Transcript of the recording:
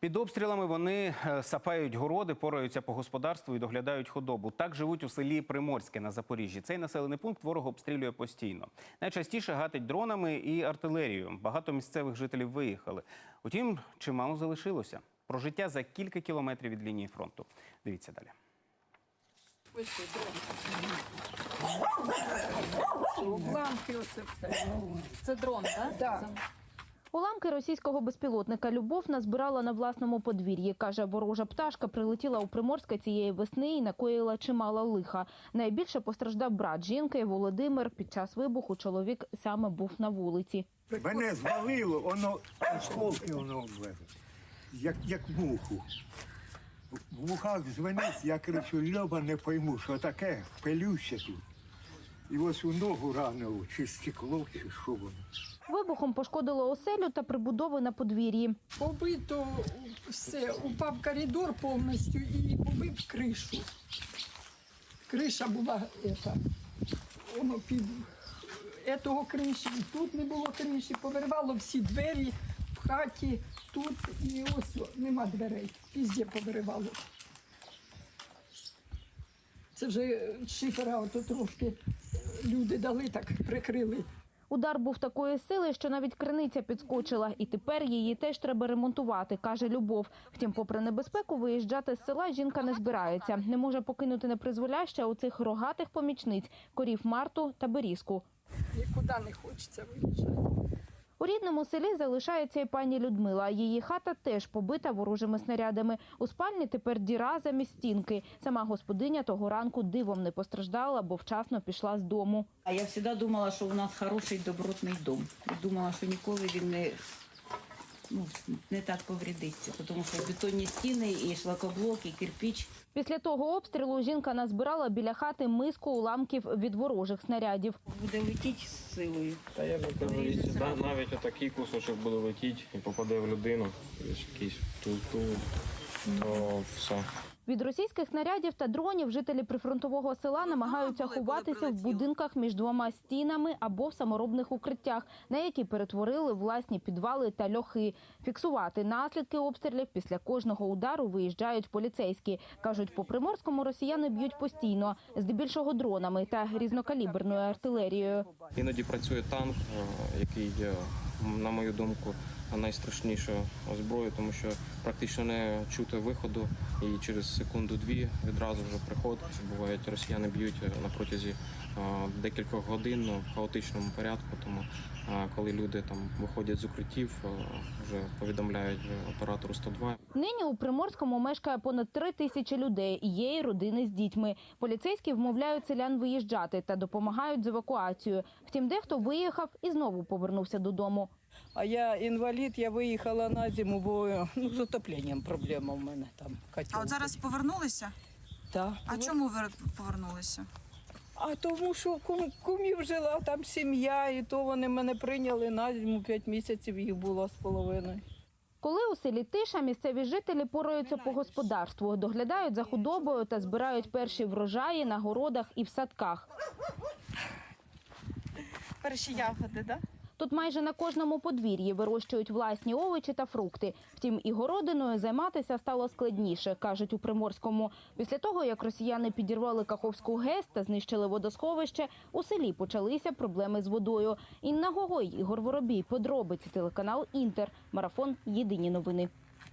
Під обстрілами вони е, сапають городи, пораються по господарству і доглядають худобу. Так живуть у селі Приморське на Запоріжжі. Цей населений пункт ворог обстрілює постійно. Найчастіше гатить дронами і артилерією. Багато місцевих жителів виїхали. Утім, чимало залишилося. Про життя за кілька кілометрів від лінії фронту. Дивіться далі. Ламки оце все. Це дрон, так? Так. Уламки російського безпілотника Любов назбирала на власному подвір'ї. Каже, ворожа пташка прилетіла у Приморське цієї весни і накоїла чимало лиха. Найбільше постраждав брат жінки Володимир. Під час вибуху чоловік саме був на вулиці. Мене звалило, воно осколки воно облезло, як, як муху. В вухах дзвенить, я кричу, Льоба, не пойму, що таке, пилюся тут. І ось у ногу ранило, чи стекло, чи що воно. Вибухом пошкодило оселю та прибудови на подвір'ї. Побито все, упав коридор повністю і побив кришу. Криша була ета, воно під етого криші, тут не було криші, повирвало всі двері в хаті, тут і ось нема дверей. Везде повиривало. Це вже шифера ото трошки люди дали, так прикрили. Удар був такої сили, що навіть криниця підскочила, і тепер її теж треба ремонтувати, каже Любов. Втім, попри небезпеку, виїжджати з села жінка не збирається. Не може покинути непризволяще у цих рогатих помічниць корів Марту та Берізку. Нікуди не хочеться виїжджати. Рідному селі залишається і пані Людмила. Її хата теж побита ворожими снарядами. У спальні тепер діра замість стінки. Сама господиня того ранку дивом не постраждала, бо вчасно пішла з дому. А я завжди думала, що у нас хороший добротний дом. Думала, що ніколи він не, ну, не так повредиться, тому що бетонні стіни, і шлакоблок, і кирпіч. Після того обстрілу жінка назбирала біля хати миску уламків від ворожих снарядів. Буде летіти з силою. Та я не кажу, да, навіть отакий кусочок буде летіти і попаде в людину, якийсь тут, тут, то все. Від російських снарядів та дронів жителі прифронтового села намагаються ховатися в будинках між двома стінами або в саморобних укриттях, на які перетворили власні підвали та льохи. Фіксувати наслідки обстрілів після кожного удару виїжджають поліцейські. кажуть, по приморському росіяни б'ють постійно, здебільшого дронами та різнокаліберною артилерією. Іноді працює танк, е, який, на мою думку, найстрашнішою зброєю, тому що практично не чути виходу і через секунду-дві відразу вже приход. Бувають росіяни б'ють е, на протязі е, декількох годин в хаотичному порядку. Тому е, коли люди там виходять з укриттів, вже повідомляють оператору 102. Нині у Приморському мешкає понад три тисячі людей. Є й родини з дітьми. Поліцейські вмовляють селян виїжджати та допомагають з евакуацією. Втім, дехто виїхав і знову повернувся додому. А я інвалід, я виїхала на зиму, бо ну, з отопленням проблема в мене там. Котел. А от зараз повернулися? Так. А чому ви повернулися? А тому що кум, кумів жила там сім'я, і то вони мене прийняли на зиму, п'ять місяців їх було з половиною. Коли у селі тиша, місцеві жителі пораються по господарству, доглядають за худобою та збирають перші врожаї на городах і в садках. Перші ягоди, так? Тут майже на кожному подвір'ї вирощують власні овочі та фрукти. Втім, і городиною займатися стало складніше, кажуть у Приморському. Після того, як росіяни підірвали Каховську ГЕС та знищили водосховище, у селі почалися проблеми з водою. Інна Гогой, Ігор Воробій, подробиці телеканал Інтер. Марафон Єдині новини.